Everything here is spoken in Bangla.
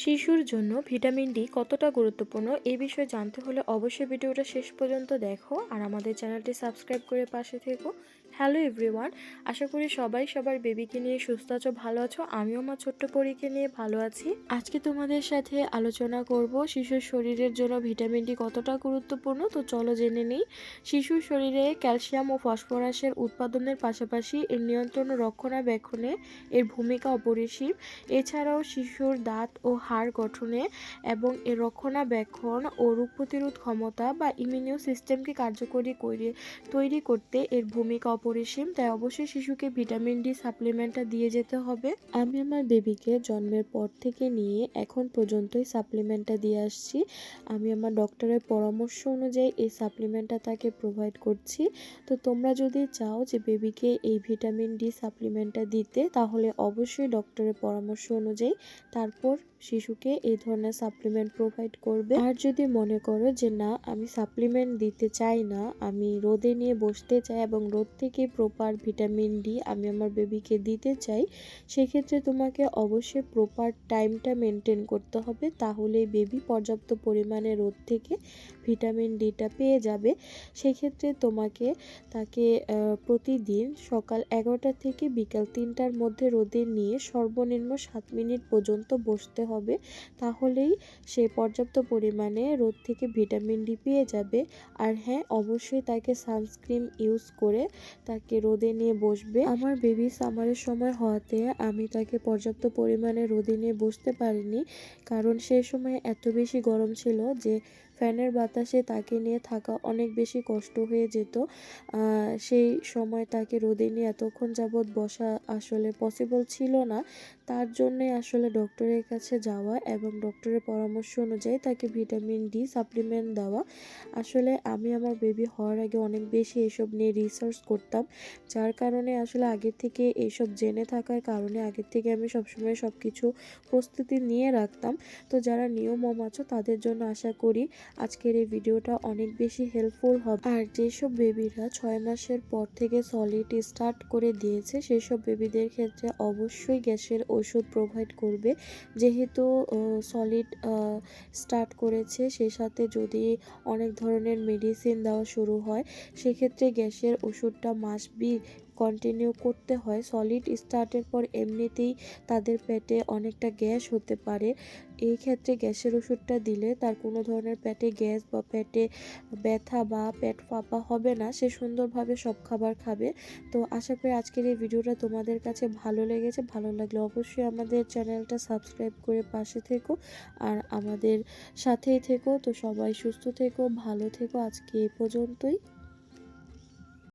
শিশুর জন্য ভিটামিন ডি কতটা গুরুত্বপূর্ণ এ বিষয়ে জানতে হলে অবশ্যই ভিডিওটা শেষ পর্যন্ত দেখো আর আমাদের চ্যানেলটি সাবস্ক্রাইব করে পাশে থেকো। হ্যালো এভরিওয়ান আশা করি সবাই সবার বেবিকে নিয়ে সুস্থ আছো, ভালো আছো। আমিও আমার ছোট্ট পরীকে নিয়ে ভালো আছি। আজকে তোমাদের সাথে আলোচনা করব শিশুর শরীরের জন্য ভিটামিন ডি কতটা গুরুত্বপূর্ণ। তো চলো জেনে নিই, শিশুর শরীরে ক্যালসিয়াম ও ফসফরাসের উৎপাদনের পাশাপাশি এর নিয়ন্ত্রণ ও রক্ষণাবেক্ষণে এর ভূমিকা অপরিসীম। এছাড়াও শিশুর দাঁত ও হাড় গঠনে এবং এর রক্ষণাবেক্ষণ ও রোগ প্রতিরোধ ক্ষমতা বা ইমিউনিও সিস্টেমকে কার্যকরী করে, তৈরি করতে এর ভূমিকা অপরিসীম, তাই অবশ্যই শিশুকে ভিটামিন ডি সাপ্লিমেন্টটা দিয়ে যেতে হবে। আমি আমার বেবিকে জন্মের পর থেকে নিয়ে এখন পর্যন্তই সাপ্লিমেন্টটা দিয়ে আসছি। আমি আমার ডক্টরের পরামর্শ অনুযায়ী এই সাপ্লিমেন্টটা তাকে প্রোভাইড করছি। তো তোমরা যদি চাও যে বেবিকে এই ভিটামিন ডি সাপ্লিমেন্টটা দিতে, তাহলে অবশ্যই ডক্টরের পরামর্শ অনুযায়ী তারপর শিশুকে এই ধরনের সাপ্লিমেন্ট প্রোভাইড করবে। আর যদি মনে করো যে, না, আমি সাপ্লিমেন্ট দিতে চাই না, আমি রোদে নিয়ে বসতে চাই এবং রোদ থেকে প্রপার ভিটামিন ডি আমি আমার বেবিকে দিতে চাই, সেক্ষেত্রে তোমাকে অবশ্যই প্রপার টাইমটা মেনটেন করতে হবে। তাহলে বেবি পর্যাপ্ত পরিমাণে রোদ থেকে ভিটামিন ডিটা পেয়ে যাবে। সেক্ষেত্রে তোমাকে তাকে প্রতিদিন সকাল এগারোটা থেকে বিকাল তিনটার মধ্যে রোদে নিয়ে সর্বনিম্ন সাত মিনিট পর্যন্ত বসতে হবে। তাহলেই সে পর্যাপ্ত পরিমাণে রোদ থেকে ভিটামিন ডি পেয়ে যাবে। আর হ্যাঁ অবশ্যই তাকে সানস্ক্রিন ইউজ করে তাকে রোদে নিয়ে বসবে। আমার বেবি সামারের সময় হওয়াতে আমি তাকে পর্যাপ্ত পরিমাণে রোদে নিয়ে বসতে পারিনি, কারণ সেই সময় এত বেশি গরম ছিল যে ফ্যানের বাতাসে তাকে নিয়ে থাকা অনেক বেশি কষ্ট হয়ে যেত। সেই সময় তাকে রোদে নিয়ে এতক্ষণ যাবৎ বসা আসলে পসিবল ছিল না। তার জন্যে আসলে ডক্টরের কাছে যাওয়া এবং ডক্টরের পরামর্শ অনুযায়ী তাকে ভিটামিন ডি সাপ্লিমেন্ট দেওয়া। আসলে আমি আমার বেবি হওয়ার আগে অনেক বেশি এসব নিয়ে রিসার্চ করতাম, যার কারণে আসলে আগের থেকে এইসব জেনে থাকার কারণে আগের থেকে আমি সবসময় সব কিছু প্রস্তুতি নিয়ে রাখতাম। তো যারা নিয়মম আছো তাদের জন্য আশা করি আজকের এই ভিডিওটা অনেক বেশি হেল্পফুল হবে। আর যেসব বেবিরা ছয় মাসের পর থেকে সলিড স্টার্ট করে দিয়েছে, সেসব বেবিদের ক্ষেত্রে অবশ্যই গ্যাসের ওষুধ প্রোভাইড করবে। যেহেতু সলিড স্টার্ট করেছে, সেই সাথে যদি অনেক ধরনের মেডিসিন দেওয়া শুরু হয়, সেক্ষেত্রে গ্যাসের ওষুধটা মাস্ট বি কন্টিনিউ করতে হয়। সলিড স্টার্টের পর এমনিতেই তাদের পেটে অনেকটা গ্যাস হতে পারে। এই ক্ষেত্রে গ্যাসের ওষুধটা দিলে তার কোনো ধরনের পেটে গ্যাস বা পেটে ব্যথা বা পেট ফাঁপা হবে না। সে সুন্দরভাবে সব খাবার খাবে। তো আশা করি আজকের এই ভিডিওটা তোমাদের কাছে ভালো লেগেছে। ভালো লাগলে অবশ্যই আমাদের চ্যানেলটা সাবস্ক্রাইব করে পাশে থেকো আর আমাদের সাথেই থেকো। তো সবাই সুস্থ থেকো, ভালো থেকো। আজকে এই পর্যন্তই।